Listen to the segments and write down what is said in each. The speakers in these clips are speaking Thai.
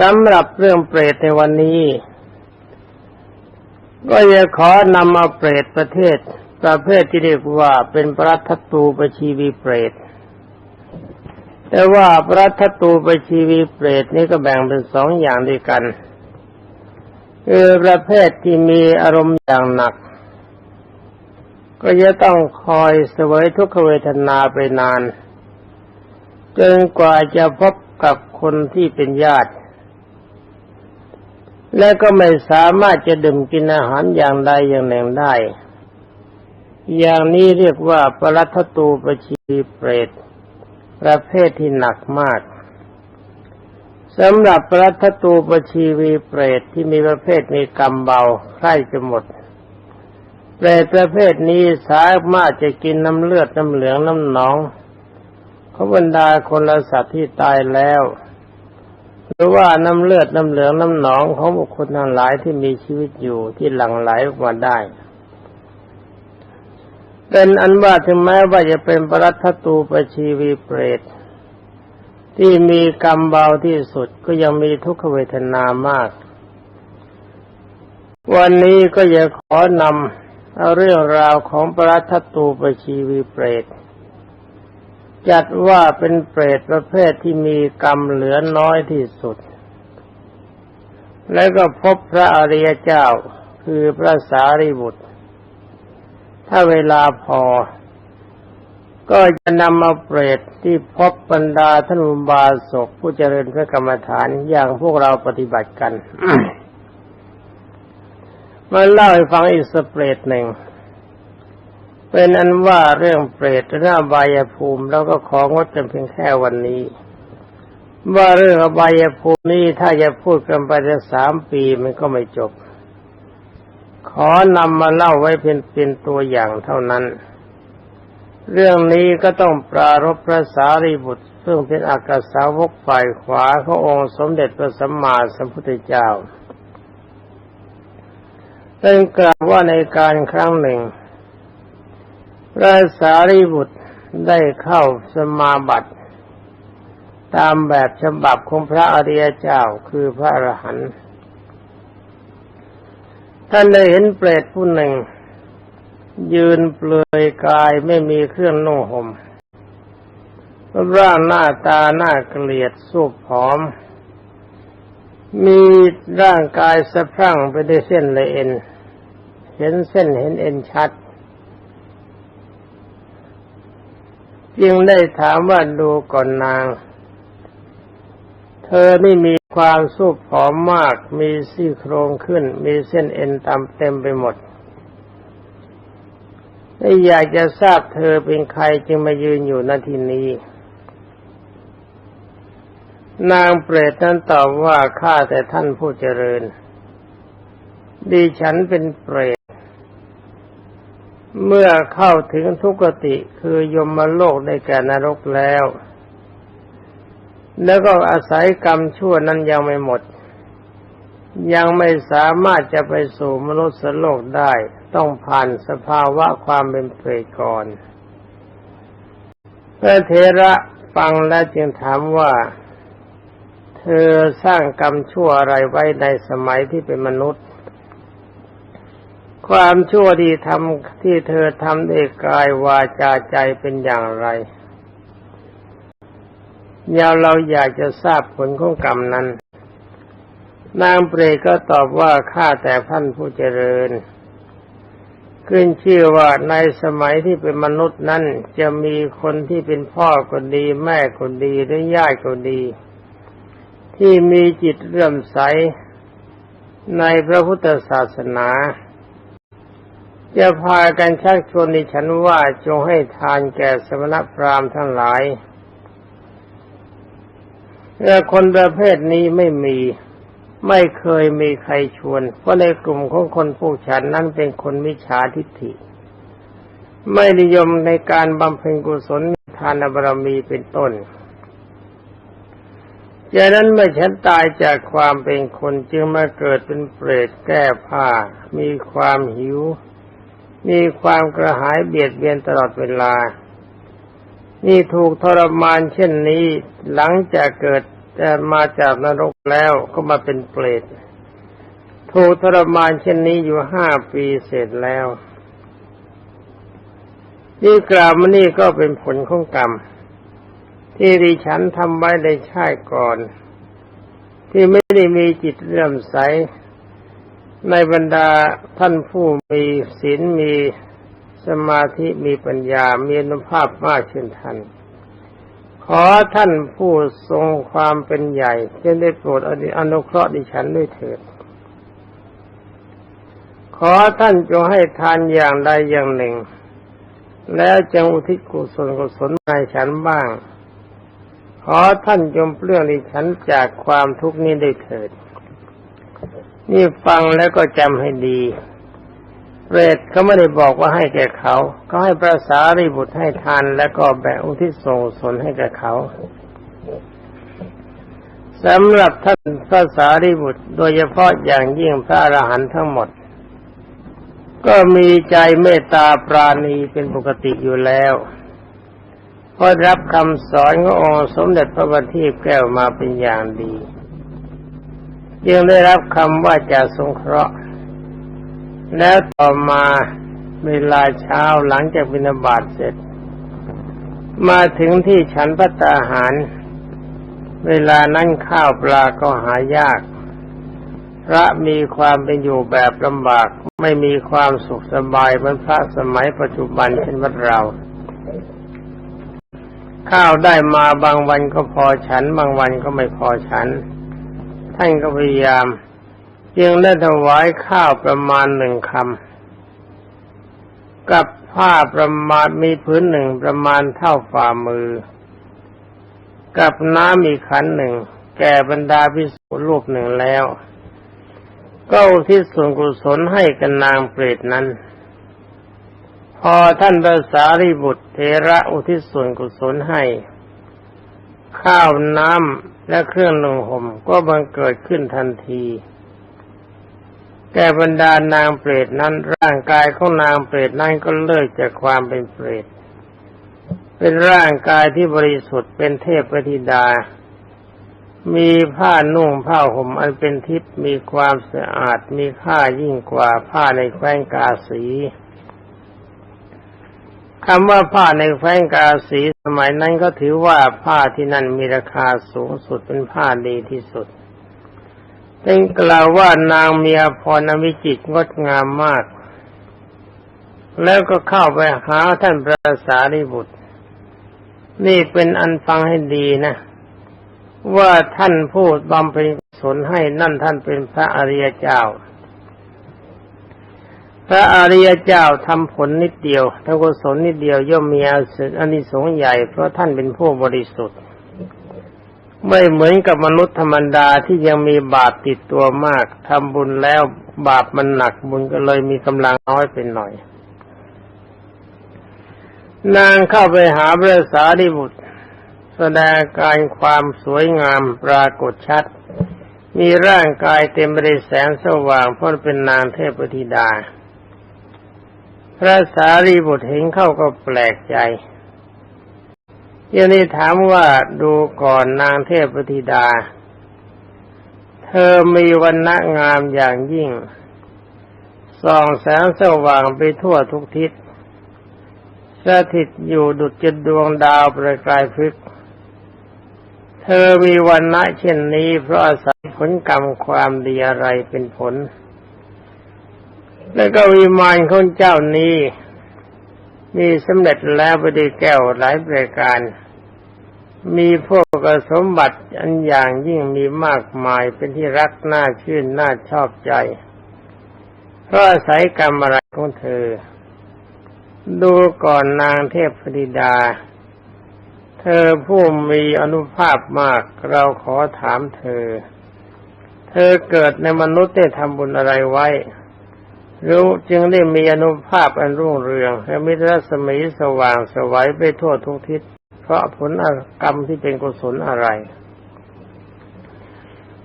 สำหรับเรื่องเปรตในวันนี้ ก็จะขอนำมาเปรตประเทศ ประเภทที่เรียกว่าเป็นปรัตตูปชีวีเปรต แต่ว่าปรัตตูปชีวีเปรตนี้ก็แบ่งเป็นสองอย่างด้วยกันคือประเภทที่มีอารมณ์อย่างหนัก ก็จะต้องคอยเสวยทุกขเวทนาไปนานจนกว่าจะพบกับคนที่เป็นญาติ และก็ไม่สามารถจะดื่มกินอาหารอย่างใดอย่างหนึ่งได้ อย่างนี้เรียกว่าปรัตตูปชีเปรต ประเภทที่หนักมากสำหรับปรัตตูปชีวีเปรตที่มีประเภทมีกรรมเบาใกล้จะหมด เปรตประเภทนี้สามารถจะกินน้ำเลือดน้ำเหลืองน้ำหนองเขาบรรดาคนละสัตว์ที่ตายแล้ว หรือว่าน้ำเลือดน้ำเหลืองน้ำหนองของบุคคลทั้งหลายที่มีชีวิตอยู่ที่หลั่งไหลออกมาได้เป็นอันว่าถึงแม้ว่าจะเป็นปรัตตูปชีวีเปรต ที่มีกรรมเบาที่สุดก็ยังมีทุกขเวทนามาก วันนี้ก็จะขอนำเอาเรื่องราวของปรัตตูปชีวีเปรต จัดว่าเป็นเปรตประเภทที่มีกรรมเหลือน้อยที่สุด แล้วก็พบพระอริยเจ้าคือพระสารีบุตร ถ้าเวลาพอ ก็จะนำมาเปรตที่พบบรรดาท่านุบาสกผู้เจริญพระกรรมฐานอย่างพวกเราปฏิบัติกัน มาเล่าให้ฟังอีกสเปรตหนึ่ง เป็นอันว่าเรื่องเปรตหน้าบายภูมิ แล้วก็ของดกันเพียงแค่วันนี้ ว่าเรื่องอบายภูมินี้ถ้าจะพูดกันไปจะสามปีมันก็ไม่จบ ขอนำมาเล่าไว้เป็นเป็นตัวอย่างเท่านั้น เรื่องนี้ก็ต้องปรารบพระสารีบุตร ซึ่งเป็นอากาสาวกฝ่ายขวาขององค์สมเด็จพระสัมมาสัมพุทธเจ้าเป็นกล่าวว่าในการครั้งหนึ่ง พระสารีบุตรได้เข้าสมาบัติตามแบบฉบับของพระอริยเจ้าคือพระอรหันต์ท่านได้เห็นเปรตผู้หนึ่ง ยืนเปลือยกายไม่มีเครื่องนุ่งห่มร่างหน้าตาหน้าเกลียดสูบผอม มีร่างกายสะพรั่งไปด้วยเส้นละเอ็น เห็นเส้นเห็นเอ็นชัด จึงได้ถามว่าดูก่อนนาง เธอนี่มีความสูบผอมมาก มีซี่โครงขึ้น มีเส้นเอ็นตามเต็มไปหมดไม่อยากจะทราบเธอเป็นใครจึงมายืนอยู่ณที่นี้ นางเปรตนั้นตอบว่าข้าแต่ท่านผู้เจริญดิฉันเป็นเปรต เมื่อเข้าถึงทุกติคือยมโลกในแก่นรกแล้ว แล้วก็อาศัยกรรมชั่วนั้นยังไม่หมด ยังไม่สามารถจะไปสู่มนุษย์โลกได้ ต้องผ่านสภาวะความเป็นเปรตก่อนพระเทระฟังแล้วจึงถามว่า เธอสร้างกรรมชั่วอะไรไว้ในสมัยที่เป็นมนุษย์ ความชั่วที่ทำที่เธอทำด้วยกายวาจาใจเป็นอย่างไรยาวเราอยากจะทราบผลของกรรมนั้น นางเปรตก็ตอบว่าข้าแต่ท่านผู้เจริญ ขึ้นชื่อว่าในสมัยที่เป็นมนุษย์นั้นจะมีคนที่เป็นพ่อคนดี แม่คนดีหรือญาติคนดี ที่มีจิตเลื่อมใสในพระพุทธศาสนา จะพากันชักชวนดิฉันว่าจงให้ทานแก่สมณพราหมณ์ทั้งหลายแต่คนประเภทนี้ไม่มีไม่เคยมีใครชวน เพราะในกลุ่มของคนพวกฉันนั้นเป็นคนมิจฉาทิฏฐิ ไม่นิยมในการบำเพ็ญกุศลทานบารมีเป็นต้นจากนั้นเมื่อฉันตายจากความเป็นคนจึงมาเกิดเป็นเปรตแก้ผ้า มีความหิว มีความกระหายเบียดเบียนตลอดเวลา นี่ถูกทรมานเช่นนี้หลังจากเกิดมาจากนรกแล้วก็มาเป็นเปรตถูกทรมานเช่นนี้อยู่ห้าปีเสร็จแล้ว นี่กล่าวมานี่ก็เป็นผลของกรรม ที่ดิฉันทำไว้ในชาติก่อน ที่ไม่ได้มีจิตเลื่อมใส ในบรรดาท่านผู้มีศีลมีสมาธิมีปัญญา มีอนุภาพมากเช่นท่าน ขอท่านผู้ทรงความเป็นใหญ่จะได้โปรดอนุเคราะห์ดิฉันด้วยเถิด ขอท่านจงให้ทานอย่างใดอย่างหนึ่ง แล้วจงอุทิศกุศลกุศลให้ฉันบ้าง ขอท่านจงเปลื้องดิฉันจากความทุกข์นี้ได้เถิด นี่ฟังแล้วก็จำให้ดีเปรตเขาไม่ได้บอกว่าให้แก่เขาเขาให้พระสารีบุตรให้ทานแล้วก็แบ่งอุทิศส่งสนให้แก่เขาสำหรับท่านพระสารีบุตร โดยเฉพาะอย่างยิ่งพระอรหันต์ทั้งหมด ก็มีใจเมตตาปราณีเป็นปกติอยู่แล้วพราะรับคำสอนขององค์สมเด็จพระบัณฑิตแก้วมาเป็นอย่างดี จึงได้รับคำว่าจะสงเคราะห์ แล้วต่อมาเวลาเช้าหลังจากบิณฑบาตเสร็จ มาถึงที่ฉันพัตาหาร เวลานั้นข้าวปลาก็หายาก พระมีความเป็นอยู่แบบลำบากไม่มีความสุขสบายเหมือนพระสมัยปัจจุบันเช่นวัดเรา ข้าวได้มาบางวันก็พอฉัน บางวันก็ไม่พอฉัน ท่านก็พยายามจึงได้ถวายข้าวประมาณหนึ่งคำ กับผ้าประมาณมีพื้นหนึ่งประมาณเท่าฝ่ามือ กับน้ำอีกขันหนึ่ง แก่บรรดาพิสุรูปหนึ่งแล้ว ก็อุทิศส่วนกุศลให้กันนางเปรตนั้น พอท่านพระสารีบุตรเทระอุทิศส่วนกุศลให้ ข้าวน้ำ และเครื่องนุ่งห่มก็บังเกิดขึ้นทันทีแก่บรรดานางเปรตนั้นร่างกายของนางเปรตนั้นก็เลิกจากความเป็นเปรต เป็นร่างกายที่บริสุทธิ์เป็นเทพปธิดา มีผ้านุ่งผ้าห่มอันเป็นทิพย์มีความสะอาดมีค่ายิ่งกว่าผ้าในแคว้นกาสี คำว่าผ้าในแคว้นกาสีสมัยนั้นก็ถือว่าผ้าที่นั่นมีราคาสูงสุดเป็นผ้าดีที่สุดเป็นกล่าวว่านางเมียพรนวิจิตรงดงามมาก แล้วก็เข้าไปหาท่านพระสารีบุตร นี่เป็นอันฟังให้ดีนะ ว่าท่านพูดบำเพ็ญกุศลให้นั่นท่านเป็นพระอริยเจ้า พระอริยเจ้าทำผลนิดเดียวทำกุศลนิดเดียวย่อมมีอานิสงส์ใหญ่ เพราะท่านเป็นผู้บริสุทธิ์ ไม่เหมือนกับมนุษย์ธรรมดาที่ยังมีบาปติดตัวมากทำบุญแล้วบาปมันหนักบุญก็เลยมีกำลังน้อยเป็นหน่อย นางเข้าไปหาพระสารีบุตร แสดงการความสวยงามปรากฏชัด มีร่างกายเต็มไปด้วยแสงสว่างเพราะเป็นนางเทพธิดา พระสารีบุตรเห็นเข้าก็แปลกใจยังนี้ถามว่าดูก่อนนางเทพธิดา เธอมีวันณะงามอย่างยิ่ง ส่องแสงสว่างไปทั่วทุกทิศสถิตอยู่ดุจจดวงดาวประกายพฤก เธอมีวันณะเช่นนี้เพราะอาศัยผลกรรมความดีอะไรเป็นผล แล้วก็วิมานของเจ้านี้ มีสำเร็จแล้วไปด้วยแก้วหลายประการ มีพวกสมบัติอันอย่างยิ่งมีมากมายเป็นที่รักน่าชื่นน่าชอบใจ เพราะอาศัยกรรมอะไรของเธอ ดูก่อนนางเทพธิดา เธอผู้มีอนุภาพมากเราขอถามเธอ เธอเกิดในมนุษย์ได้ทำบุญอะไรไว้ รู้จึงได้มีอนุภาพอันรุ่งเรือง และมิตรรัศมีสว่างสวัยไปทั่วทุกทิศ เพราะผลกรรมที่เป็นกุศลอะไร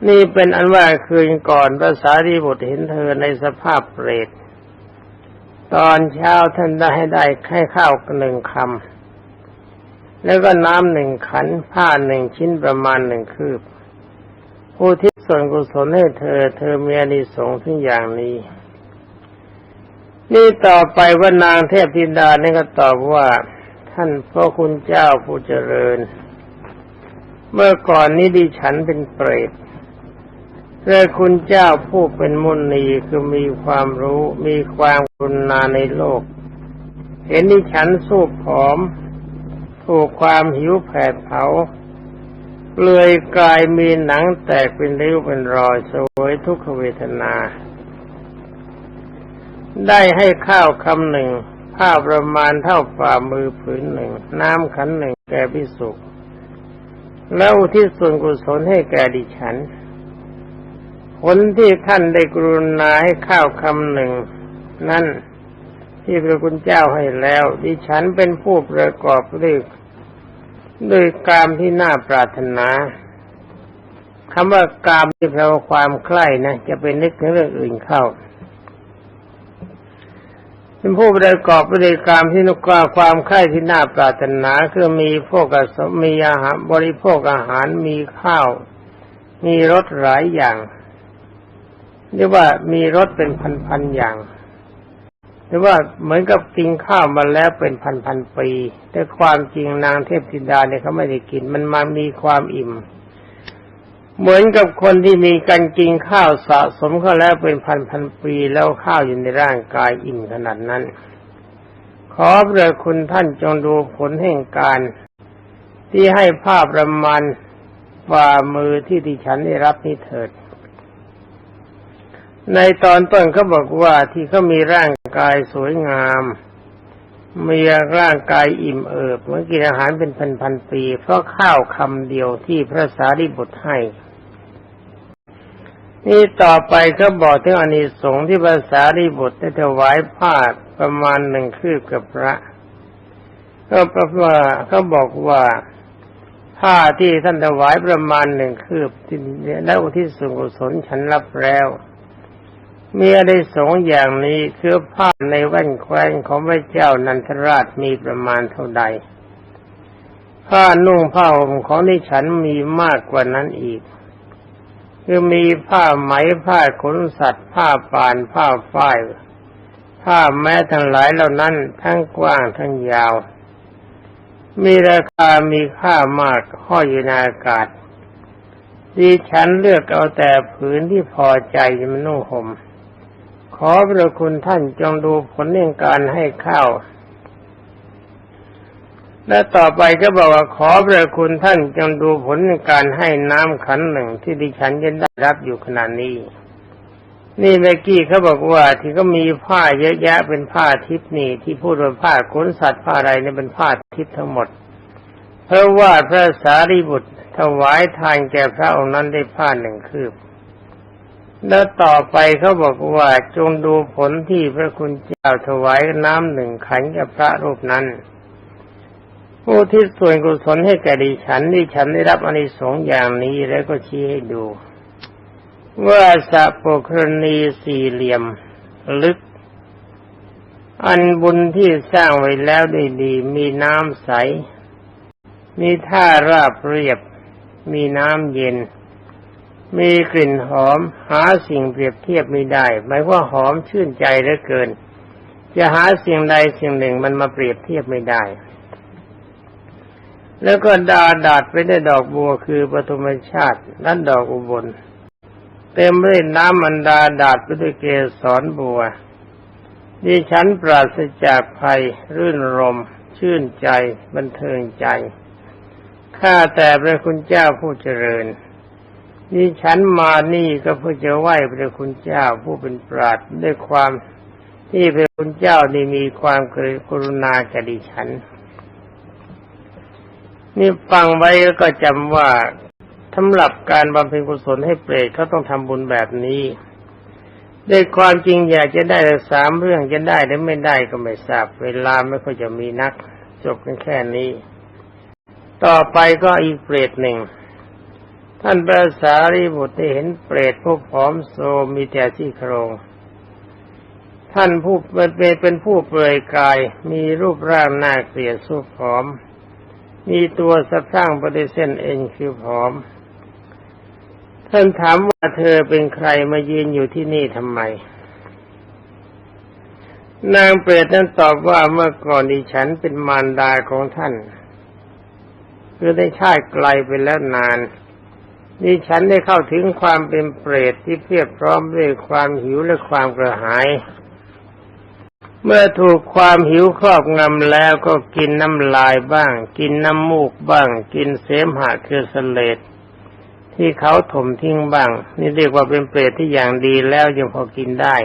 นี่เป็นอันว่าคืนก่อนพระสารีบุตรเห็นเธอในสภาพเปรตตอนเช้าท่านได้ให้ได้แค่ข้าวหนึ่งคำแล้วก็น้ำหนึ่งขันผ้าหนึ่งชิ้นประมาณหนึ่งคืบผู้ที่ส่วนกุศลให้เธอ เธอมีอนิสงส์ถึงอย่างนี้ นี่ต่อไปว่านางเทพธิดานี่ก็ตอบว่า ท่านพ่อคุณเจ้าผู้เจริญ เมื่อก่อนนี้ดิฉันเป็นเปรตเพื่อคุณเจ้าผู้เป็นมุนีคือมีความรู้มีความกุณนาในโลก เห็นดิฉันสู้ผอม ถูกความหิวแผดเผาเปลือยกายมีหนังแตกเป็นริ้วเป็นรอยสวยทุกขเวทนา ได้ให้ข้าวคำหนึ่งผ้าประมาณเท่าฝ่ามือผืนหนึ่ง น้ำขันหนึ่งแก่พิสุแล้วที่ส่วนกุศลให้แก่ดิฉัน ผลที่ท่านได้กรุณาให้ข้าวคำหนึ่ง นั่นที่พระคุณเจ้าให้แล้ว ดิฉันเป็นผู้ประกอบด้วยด้วยกามที่น่าปรารถนาคำว่ากามที่แปลว่าความใคร่นะ จะเป็นนึกถึงเรื่องอื่นเข้า เป็นผู้ประกอบด้วยกามที่นุกาความใคร่ที่น่าปรารถนาคือมีพวกสมีอาหารบริโภคอาหารมีข้าว มีรสหลายอย่างเรียกว่ามีรสเป็นพันๆอย่างหรือว่าเหมือนกับกินข้าวมาแล้วเป็นพันพันปี แต่ความจริงนางเทพธิดาเนี่ยเขาไม่ได้กิน มันมามีความอิ่ม เหมือนกับคนที่มีการกินข้าวสะสมเข้าแล้วเป็นพันพันปีแล้วข้าวอยู่ในร่างกายอิ่มขนาดนั้น ขอพระคุณท่านจงดูผลแห่งการ ที่ให้ภาพประมาณฝ่ามือที่ดิฉันได้รับนี้เถิด ในตอนต้นเขาบอกว่าที่เขามีร่างกายสวยงามมีร่างกายอิ่มเอิบเมื่อกินอาหารเป็นพันๆปี เพราะข้าวคำเดียวที่พระสารีบุตรให้ นี่ต่อไปก็บอกถึงอานิสงส์ที่พระสารีบุตรได้ถวายผ้าประมาณหนึ่งคืบกับพระ ก็เพราะว่าเขาบอกว่าผ้าที่ท่านถวายประมาณหนึ่งคืบที่แล้วที่สุกุศลฉันรับแล้วมีอะไรสงอย่างนี้คือผ้าในแว่นแคว้นของพระเจ้านันทราชมีประมาณเท่าใด ผ้านุ่งผ้าห่มของนิฉันมีมากกว่านั้นอีก คือมีผ้าไหมผ้าขนสัตว์ ผ้าป่านผ้าฝ้ายผ้าแม้ทั้งหลายเหล่านั้นทั้งกว้างทั้งยาว มีราคามีค่ามากห้อยอยู่ในอากาศดิฉันเลือกเอาแต่ผืนที่พอใจมันนุ่งห่มขอพระคุณท่านจงดูผลเรื่องการให้ข้าว และต่อไปก็บอกว่าขอพระคุณท่านจงดูผลในการให้น้ำขันหนึ่งที่ดิฉันยันได้รับอยู่ขณะนี้ นี่เมื่อกี้เขาบอกว่าที่ก็มีผ้าเยอะแยะเป็นผ้าทิพนี่ที่พูดว่าผ้าขนสัตว์ผ้าอะไรเนี่ยเป็นผ้าทิพทั้งหมด เพราะว่าพระสารีบุตรถวายทานแก่พระองค์นั้นได้ผ้าหนึ่งคืบแล้วต่อไปเขาบอกว่าจงดูผลที่พระคุณเจ้าถวายน้ำหนึ่งขันกับพระรูปนั้น ผู้ที่ส่วนกุศลให้แก่ดิฉันดิฉันได้รับอนิสงส์อย่างนี้แล้วก็ชี้ให้ดู ว่าสัพโครณีสี่เหลี่ยมลึก อันบุญที่สร้างไว้แล้วได้ดีมีน้ำใส มีท่าราบเรียบ มีน้ำเย็น มีกลิ่นหอมหาสิ่งเปรียบเทียบไม่ได้ หมายว่าหอมชื่นใจเหลือเกิน จะหาสิ่งใดสิ่งหนึ่งมันมาเปรียบเทียบไม่ได้ แล้วก็ดาดาดไปได้ดอกบัวคือปฐมชาตินั้นดอกอุบล เต็มไปด้วยน้ำมันดาดาดไปด้วยเกสรบัวดิฉันปราศจากภัย รื่นรม ชื่นใจ บันเทิงใจ ข้าแต่พระคุณเจ้าผู้เจริญนี่ฉันมานี่ก็เพื่อจะไหว้พระคุณเจ้าผู้เป็นปราดด้วยความที่พระคุณเจ้านี่มีความกรุณาแก่ดิฉัน นี่ฟังไว้ก็จำว่าสำหรับการบำเพ็ญกุศลให้เปรตเขาต้องทำบุญแบบนี้ด้วยความจริงอยากจะได้สามเรื่องจะได้หรือไม่ได้ก็ไม่ทราบ เวลาไม่ค่อยจะมีนัก จบกันแค่นี้ ต่อไปก็อีกเปรตหนึ่ง ท่านพระสารีบุตรได้เห็นเปรตผู้ผอมโซมีแต่ที่โครงท่านผู้เป็นเป็นผู้เปลือยกายมีรูปร่างน่าเกลียดสุผอม มีตัวสะพรั่งปฏิเส้นเอ็นคือผอม ท่านถามว่าเธอเป็นใครมายืนอยู่ที่นี่ทำไม นางเปรตนั้นตอบว่าเมื่อก่อนดิฉันเป็นมารดาของท่านคือได้ชาติไกลไปแล้วนานดิฉันได้เข้าถึงความเป็นเปรตที่เพียบพร้อมด้วยความหิวและความกระหาย เมื่อถูกความหิวครอบงำแล้วก็กินน้ำลายบ้าง กินน้ำมูกบ้าง กินเสมหะคือสเลดที่เขาถมทิ้งบ้าง นี่เรียกว่าเป็นเปรตที่อย่างดีแล้วยังพอกินได้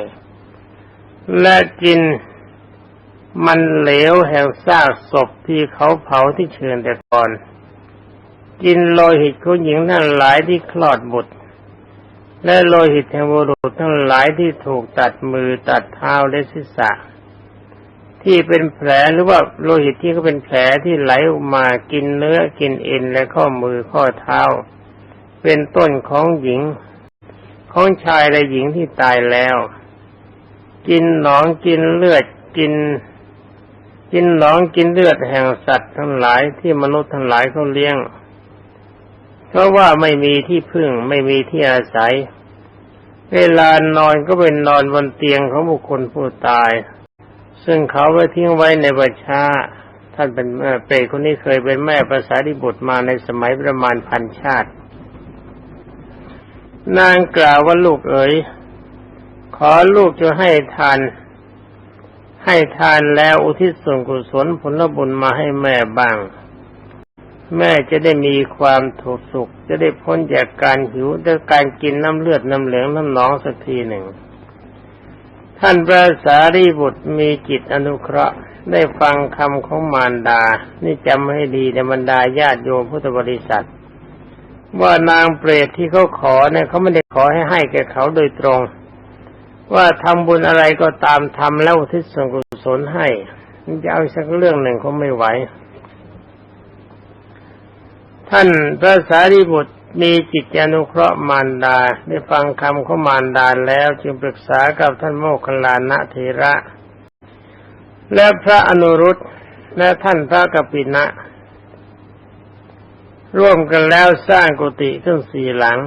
และกินมันเหลวแห่งซากศพที่เขาเผาที่เชิญแต่ก่อน กินโลหิตของหญิงทั้งหลายที่คลอดบุตร และโลหิตแห่งบุรุษทั้งหลายที่ถูกตัดมือตัดเท้าและศีรษะ ที่เป็นแผลหรือว่าโลหิตที่ก็เป็นแผลที่ไหลออกมากินเนื้อกินเอ็นและข้อมือข้อเท้า เป็นต้นของหญิง ของชายและหญิงที่ตายแล้ว กินหนองกินเลือดกิน กินหนองกินเลือดแห่งสัตว์ทั้งหลายที่มนุษย์ทั้งหลายเขาเลี้ยง เพราะว่าไม่มีที่พึ่งไม่มีที่อาศัย เวลานอนก็เป็นนอนบนเตียงของบุคคลผู้ตาย ซึ่งเขาไว้ทิ้งไว้ในบัชาท่านเป็นเปรตคนนี้เคยเป็นแม่ภาษาดิบุตรมาในสมัยประมาณพันชาติ นางกล่าวว่าลูกเอ๋ยขอลูกจะให้ทาน ให้ทานแล้วอุทิศส่วนกุศลผลบุญมาให้แม่บ้าง แม่จะได้มีความถูกสุข จะได้พ้นจากการหิวและการกินน้ำเลือดน้ำเหลืองน้ำหนองสักทีหนึ่ง ท่านพระสารีบุตรมีจิตอนุเคราะห์ได้ฟังคำของมารดา นี่จำให้ดีในบรรดาญาติโยมพุทธบริษัท ว่านางเปรตที่เขาขอเนี่ยเขาไม่ได้ขอให้ให้แก่เขาโดยตรง ว่าทำบุญอะไรก็ตามทำแล้วทิศส่วนกุศลให้มันจะเอาสักเรื่องหนึ่งเขาไม่ไหว ท่านพระสารีบุตร มีจิตอนุเคราะห์มารดาได้ฟังคำของมารดาแล้วจึงปรึกษากับท่านโมคคัลลานะเทระ และพระอนุรุตและท่านพระกปินะ ร่วมกันแล้วสร้างกุฏิขึ้นสี่หลัง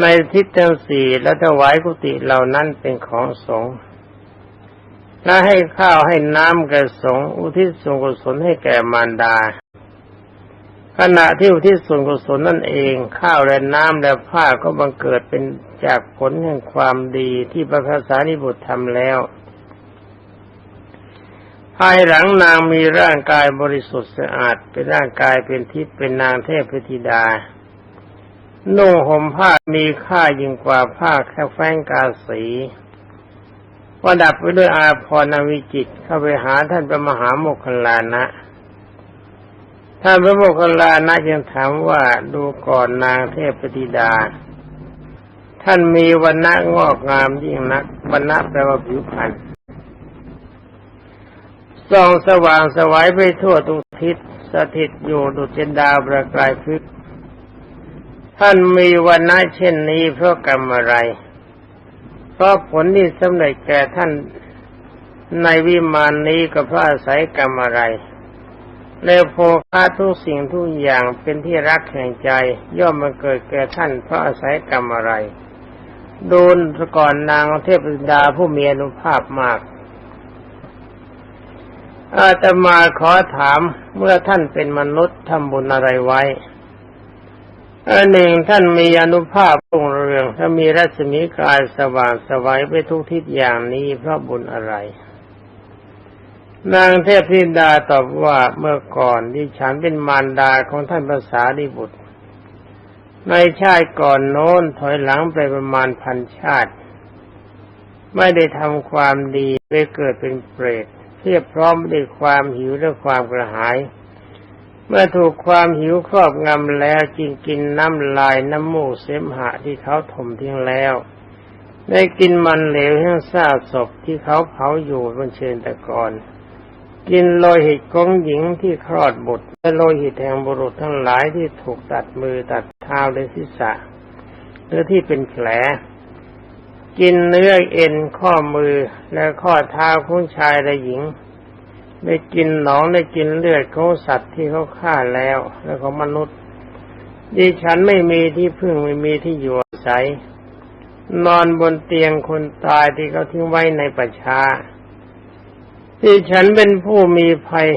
ในทิศทั้งสี่และถวายกุฏิเหล่านั้นเป็นของสงฆ์และให้ข้าวให้น้ำแก่สงฆ์อุทิศส่วนกุศลให้แก่มารดา ขณะที่อุทิศส่วนกุศลนั่นเอง ข้าวและน้ำและผ้าก็บังเกิดเป็นจากผลแห่งความดีที่พระภาษานิบุตรทำแล้ว ภายหลังนางมีร่างกายบริสุทธิ์สะอาด เป็นร่างกายเป็นทิพย์เป็นนางเทพพธิดานุ่งห่มผ้ามีค่ายิ่งกว่าผ้าแค่แฟงกาสีประดับไปด้วยอาภรณวิจิตเข้าไปหาท่านพระมหาโมคคัลลานะ ท่านพระโมคคัลลานะจึงถามว่าดูก่อนนางเทพธิดา ท่านมีวันณะงอกงามยิ่งนักวันณะแปลว่าผิวพรรณส่องสว่างสวัยไปทั่วทุกทิศสถิตอยู่ดุจดาวประกายพฤกท่านมีวันณะเช่นนี้เพราะกรรมอะไร เพราะผลที่สำเร็จแก่ท่านในวิมานนี้ก็เพราะอาศัยกรรมอะไร แล้วโภคาทุกสิ่งทุกอย่างเป็นที่รักแห่งใจ ย่อมมาเกิดแก่ท่านเพราะอาศัยกรรมอะไร โดนก่อนนางเทพดาผู้มีอนุภาพมาก อาตมาขอถามเมื่อท่านเป็นมนุษย์ทำบุญอะไรไว้อันหนึ่งท่านมีอนุภาพรุ่งเรืองถ้ามีรัศมีกายสว่างสวัยไปทุกทิศอย่างนี้เพราะบุญอะไร นางเทพธิดาตอบว่าเมื่อก่อนที่ฉันเป็นมารดาของท่านภาษาดิบุตร ในชาติก่อนโน้นถอยหลังไปประมาณพันชาติ ไม่ได้ทำความดีไปเกิดเป็นเปรตเพียบพร้อมด้วยความหิวและความกระหาย เมื่อถูกความหิวครอบงำแล้วจึงกินน้ำลายน้ำมูกเสมหะที่เขาถมทิ้งแล้ว ได้กินมันเหลวแห้งซากศพที่เขาเผาอยู่บนเชิญตะกอน กินโลหิตของหญิงที่คลอดบุตรและโลหิตแห่งบุรุษทั้งหลายที่ถูกตัดมือตัดเท้าและศีรษะหรือที่เป็นแผล กินเนื้อเอ็นข้อมือและข้อเท้าของชายและหญิง ได้กินหนองได้กินเลือดของสัตว์ที่เขาฆ่าแล้ว และของมนุษย์ดิฉันไม่มีที่พึ่งไม่มีที่อยู่อาศัยนอนบนเตียงคนตายที่เขาทิ้งไว้ในประชา ดิฉันเป็นผู้มีภัย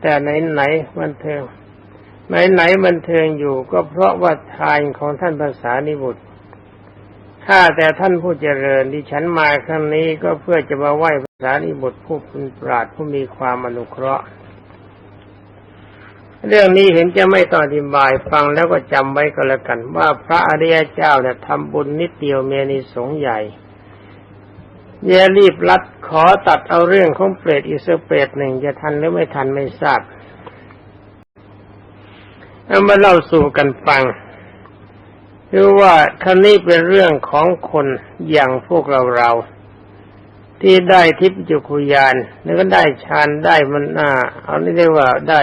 แต่ไหนไหนๆบันเทิงไหนไหนๆบันเทิงอยู่ก็เพราะว่าทานของท่านภาษานิบุตรข้าแต่ท่านผู้เจริญดิฉันมาครั้งนี้ก็เพื่อจะมาไหว้ภาษานิบุตรผู้เป็นปราดผู้มีความอนุเคราะห์ เรื่องนี้เห็นจะไม่ต้องอธิบายฟังแล้วก็จำไว้ก็แล้วกัน ว่าพระอริยเจ้าเนี่ยทำบุญนิดเดียวเมียนิสงใหญ่ อย่ารีบรัดขอตัดเอาเรื่องของเปรตอีกสักเปรตหนึ่งจะทันหรือไม่ทันไม่ทราบเอามาเล่าสู่กันฟังคือว่าคันนี้เป็นเรื่องของคนอย่างพวกเราเรา ที่ได้ทิพยจุคุยานแล้วก็ได้ฌานได้มันอ่าเอานี่ได้ว่าได้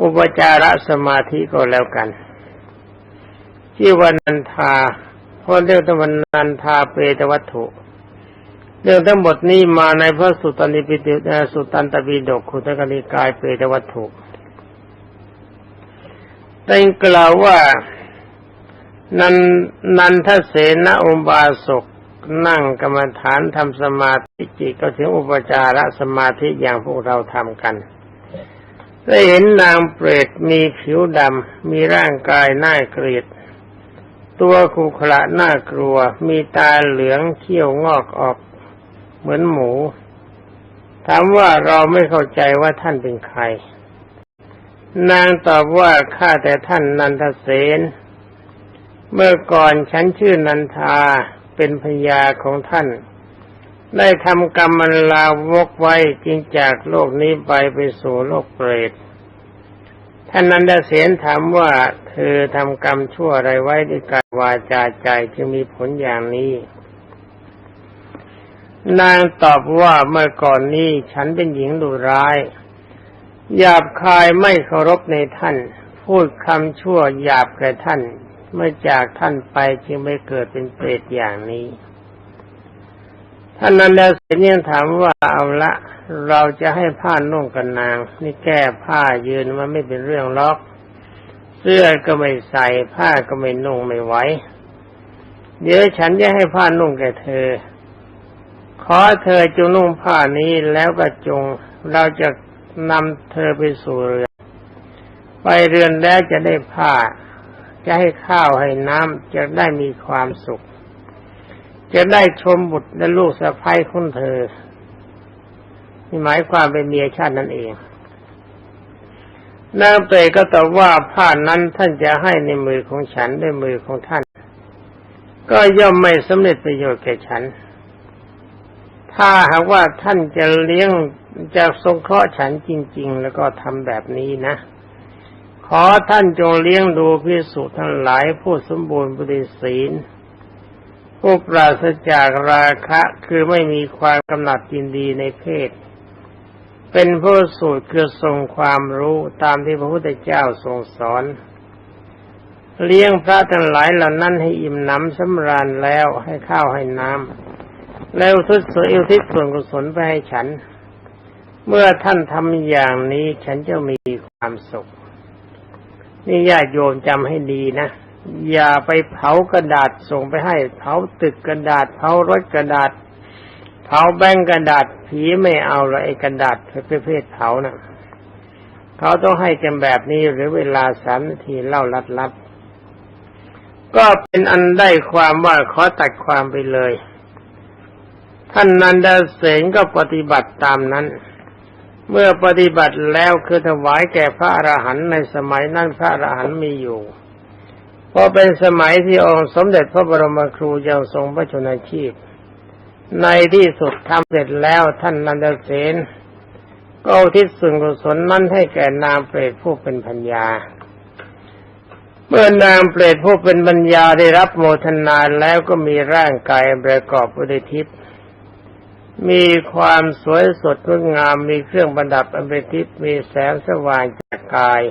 อุปจารสมาธิก็แล้วกันที่วันนันทาเพราะเรื่องตะวันนันทาเปตวัตถุ เรื่องทั้งหมดนี้มาในพระสุตตันิปิติสุตตันตปิฎกขุตกนิกายเปตวัตถุได้กล่าวว่านันนันทเสนอุบาสกนั่งกรรมฐานทำสมาธิจิตก็ถึงอุปจารสมาธิอย่างพวกเราทำกัน ได้เห็นนางเปรตมีผิวดำ มีร่างกายน่าเกลียด ตัวขุขระน่ากลัว มีตาเหลืองเขี้ยวงอกออก เหมือนหมู ถามว่าเราไม่เข้าใจว่าท่านเป็นใคร นางตอบว่าข้าแต่ท่านนันทเสนเมื่อก่อนฉันชื่อนันทาเป็นพญาของท่าน ได้ทำกรรมมันลาวกไว้จึงจากโลกนี้ไปไปสู่โลกเปรตท่านนันทเสนถามว่าเธอทำกรรมชั่วอะไรไว้ด้วยกายวาจาใจจึงมีผลอย่างนี้ นางตอบว่าเมื่อก่อนนี้ฉันเป็นหญิงดุร้าย หยาบคายไม่เคารพในท่าน พูดคำชั่วหยาบแก่ท่าน เมื่อจากท่านไปจึงไม่เกิดเป็นเปรตอย่างนี้ท่านนั้นแล้วเสนียนถามว่าเอาละ เราจะให้ผ้านุ่งกันนาง นี่แก้ผ้ายืนมันไม่เป็นเรื่องล็อก เสื้อก็ไม่ใส่ผ้าก็ไม่นุ่งไม่ไหวเดี๋ยวฉันจะให้ผ้านุ่งแก่เธอ ขอเธอจงนุ่งผ้านี้แล้วก็จงเราจะนำเธอไปสู่เรือนไปเรือนแล้วจะได้ผ้า จะให้ข้าวให้น้ำจะได้มีความสุข จะได้ชมบุตรและลูกสะใภ้ของเธอนี่หมายความเป็นเมียชาตินั่นเองนางเปรก็ตอบว่าผ้านั้นท่านจะให้ในมือของฉันด้วยมือของท่าน ก็ย่อมไม่สำเร็จประโยชน์แก่ฉัน ถ้าหากว่าท่านจะเลี้ยงจะสงเคราะห์ฉันจริง ๆ แล้วก็ทำแบบนี้นะ ขอท่านจงเลี้ยงดูพิสุทั้งหลายผู้สมบูรณ์บริศีลผู้ปราศจากราคะคือไม่มีความกำหนัดยินดีในเพศ เป็นผู้สูตรคือทรงความรู้ตามที่พระพุทธเจ้าทรงสอน เลี้ยงพระทั้งหลายเหล่านั้นให้อิ่มหนำสำราญแล้วให้ข้าวให้น้ำ แล้วทุตส่วนอุทิศส่วนกุศลไปให้ฉัน เมื่อท่านทำอย่างนี้ฉันจะมีความสุข นี่ญาติโยมจำให้ดีนะ อย่าไปเผากระดาษส่งไปให้ เผาตึกกระดาษ เผารถกระดาษ เผาแบงกระดาษ ผีไม่เอาละไอ้กระดาษประเภทเผานะ่ะเขาต้องให้กันแบบนี้หรือเวลาสามนาทีเล่าลัดลัดก็เป็นอันได้ความว่าขอตัดความไปเลย ท่านนันดาเสนก็ปฏิบัติตามนั้น เมื่อปฏิบัติแล้วคือถวายแก่พระอรหันต์ในสมัยนั้นพระอรหันต์มีอยู่เพราะเป็นสมัยที่องค์สมเด็จพระบรมครูยังทรงพระชนชีพ ในที่สุดทำเสร็จแล้วท่านนันดาเสนก็อุทิศส่วนกุศลนั้นให้แก่นางเปรตผู้เป็นพัญญา เมื่อนางเปรตผู้เป็นปัญญาได้รับโมทนาแล้วก็มีร่างกายประกอบด้วยทิพย์ มีความสวยสดงดงามมีเครื่องประดับอันเป็นทิพย์มีแสงสว่างจากกาย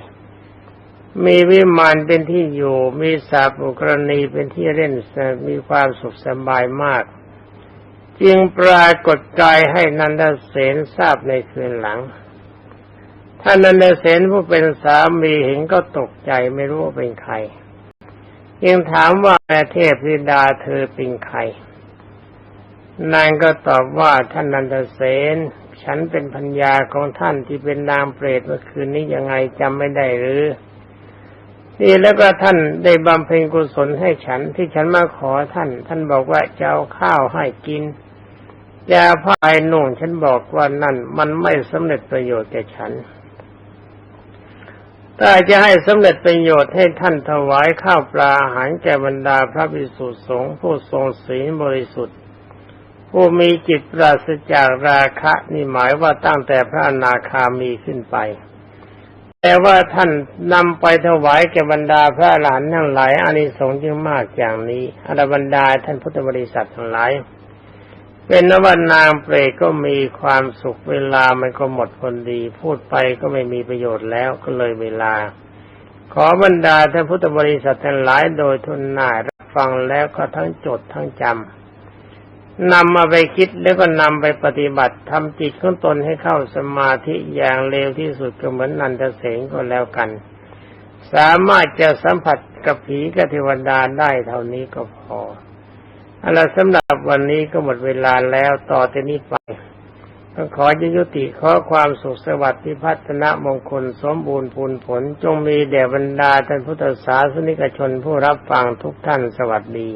มีวิมานเป็นที่อยู่ มีสาปุกรณีเป็นที่เล่นมีความสุขสบายมาก จึงปรากฏกายให้นันทเสนทราบในคืนหลังท่านนันเสนผู้เป็นสามีเห็นก็ตกใจไม่รู้ว่าเป็นใครยังถามว่าแม่เทพธิดาเธอเป็นใคร นางก็ตอบว่าท่านนันทเสนฉันเป็นพัญญาของท่านที่เป็นนางเปรตเมื่อคืนนี้ยังไงจำไม่ได้หรือนี่แล้วก็ท่านได้บำเพ็ญกุศลให้ฉันที่ฉันมาขอท่าน ท่านบอกว่าจะเอาข้าวให้กินยาผ้าไอ้นุ่งฉันบอกว่านั่นมันไม่สำเร็จประโยชน์แก่ฉันถ้าจะให้สำเร็จประโยชน์ให้ท่านถวายข้าวปลาอาหารแก่บรรดาพระภิกษุสงฆ์ผู้ทรงศีลบริสุทธิ์ ผู้มีจิตปราศจากราคะนี่หมายว่าตั้งแต่พระอนาคามีขึ้นไป แต่ว่าท่านนำไปถวายแก่บรรดาพระหลานทั้งหลายอานิสงส์จึงมากอย่างนี้อรบรรดาท่านพุทธบริษัททั้งหลาย เป็นนวันนางเปรตก็มีความสุขเวลามันก็หมดคนดี พูดไปก็ไม่มีประโยชน์แล้วก็เลยเวลา ขอบรรดาท่านพุทธบริษัททั้งหลายโดยทุนหน่ายรับฟังแล้วก็ทั้งจดทั้งจำ นำมาไปคิดแล้วก็นำไปปฏิบัติทำจิตของตนให้เข้าสมาธิอย่างเร็วที่สุดก็เหมือนนันทเสงก็แล้วกัน สามารถจะสัมผัสกับผีกับเทวดาได้เท่านี้ก็พอเอาละสำหรับวันนี้ก็หมดเวลาแล้วต่อจากนี้ไปต้องขอจะยุติขอความสุขสวัสดิ์พิพัฒนมงคลสมบูรณ์พูนผล จงมีแด่บรรดาท่านพุทธศาสนิกชนผู้รับฟังทุกท่านสวัสดี